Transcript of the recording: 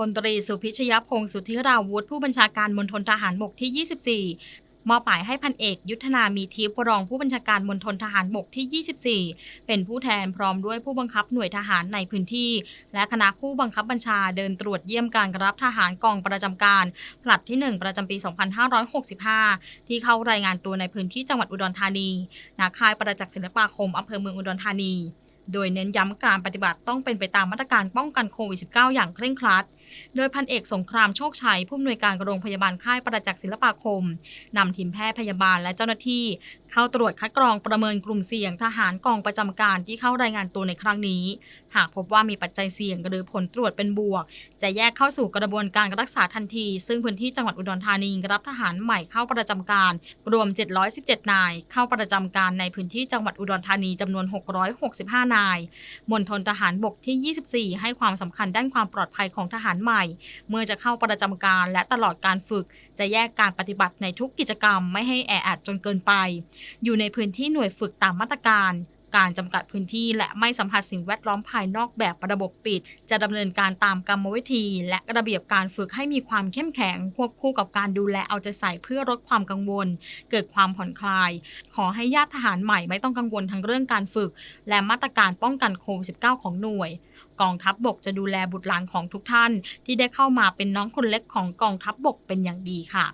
พลตรีสุพิชยพงศ์สุทธิราวุธผู้บัญชาการมณฑลทหารบกที่ 24มอบหมายให้พันเอกยุทธนามีทิพย์รองผู้บัญชาการมณฑลทหารบกที่ 24 เป็นผู้แทนพร้อมด้วยผู้บังคับหน่วยทหารในพื้นที่ และคณะผู้บังคับบัญชาเดินตรวจเยี่ยมการรับทหารกองประจำการผลัดที่ 1 ประจำปี 2565 ที่เข้ารายงานตัวในพื้นที่จังหวัดอุดรธานีนาค่ายประจักษ์ศิลปาคมอำเภอเมืองอุดรธานี โดยเน้นย้ำการปฏิบัติต้องเป็นไปตามมาตรการป้องกันโควิด -19 อย่างเคร่งครัด โดยพันเอกสงครามโชคชัยผู้อำนวยการโรงพยาบาลค่ายประจักษ์ศิลปาคมนำทีมแพทย์พยาบาลและเจ้าหน้าที่ เข้าตรวจคัดกรองประเมินกลุ่มเสี่ยงทหารกองประจำการที่เข้ารายงานตัวในครั้งนี้ หากพบว่ามีปัจจัยเสี่ยงหรือผลตรวจเป็นบวก จะแยกเข้าสู่กระบวนการรักษาทันที ซึ่งพื้นที่จังหวัดอุดรธานีรับทหารใหม่เข้าประจำการ รวม 717 นาย เข้าประจำการในพื้นที่จังหวัดอุดรธานีจำนวน 665 นายมณฑลทหารบกที่ 24 ให้ความสำคัญด้านความปลอดภัยของทหารใหม่ เมื่อจะเข้าประจำการและตลอดการฝึก จะแยกการปฏิบัติในทุกกิจกรรมไม่ให้แออัดจนเกินไป อยู่ในพื้นที่หน่วยฝึกตามมาตรการ การจำกัดพื้นที่ และไม่สัมผัสสิ่งแวดล้อมภายนอกแบบระบบปิด จะดำเนินการตามกรรมวิธี และระเบียบการฝึกให้มีความเข้มแข็ง ควบคู่กับการดูแลเอาใจใส่เพื่อลดความกังวล เกิดความผ่อนคลาย ขอให้ญาติทหารใหม่ไม่ต้องกังวลทั้งเรื่องการฝึก และมาตรการป้องกันโควิด -19 ของหน่วย กองทัพบบกจะดูแลบุตรหลานของทุกท่าน ที่ได้เข้ามาเป็นน้องคนเล็กของกองทัพบบกเป็นอย่างดีค่ะ